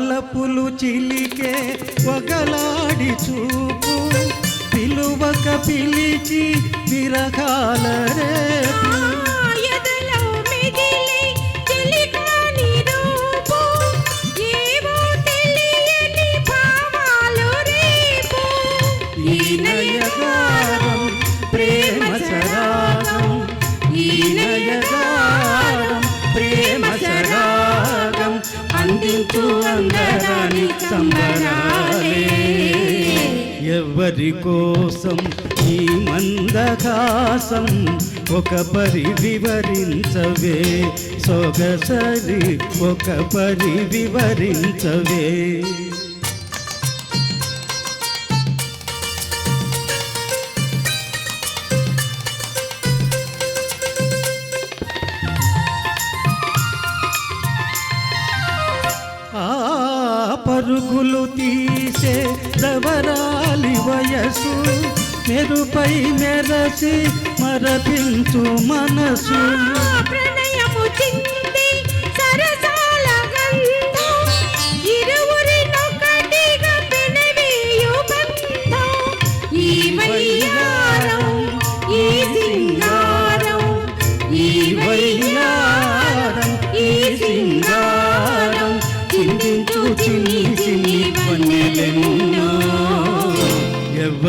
తలపులు చిలికే ఒకలాడి చూపు. పిలువక పిలిచి విరకాల రేపు. ప్రేమ సరాగం ఈ నయగారం అందించు అందరాని సంబరాలే ఎవరి కోసం ఈ మందకాసం ఒక పరి వివరించవే. సొగసరి ఒక పరి వివరించవే. పరుగులు తీసే దవరాలి వయసు మెరుపై మెరసి మరపించు మనసు. ప్రణయము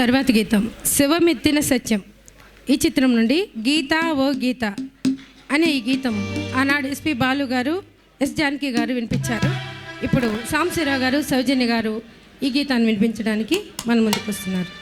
తర్వాత గీతం. శివమెత్తిన సత్యం. ఈ చిత్రం నుండి గీత ఓ గీత అనే ఈ గీతం ఆనాడు ఎస్పి బాలు గారు ఎస్ జానకి గారు వినిపించారు. ఇప్పుడు సాంశీరావు గారు సౌజన్య గారు ఈ గీతాన్ని వినిపించడానికి మన ముందుకు వస్తున్నారు.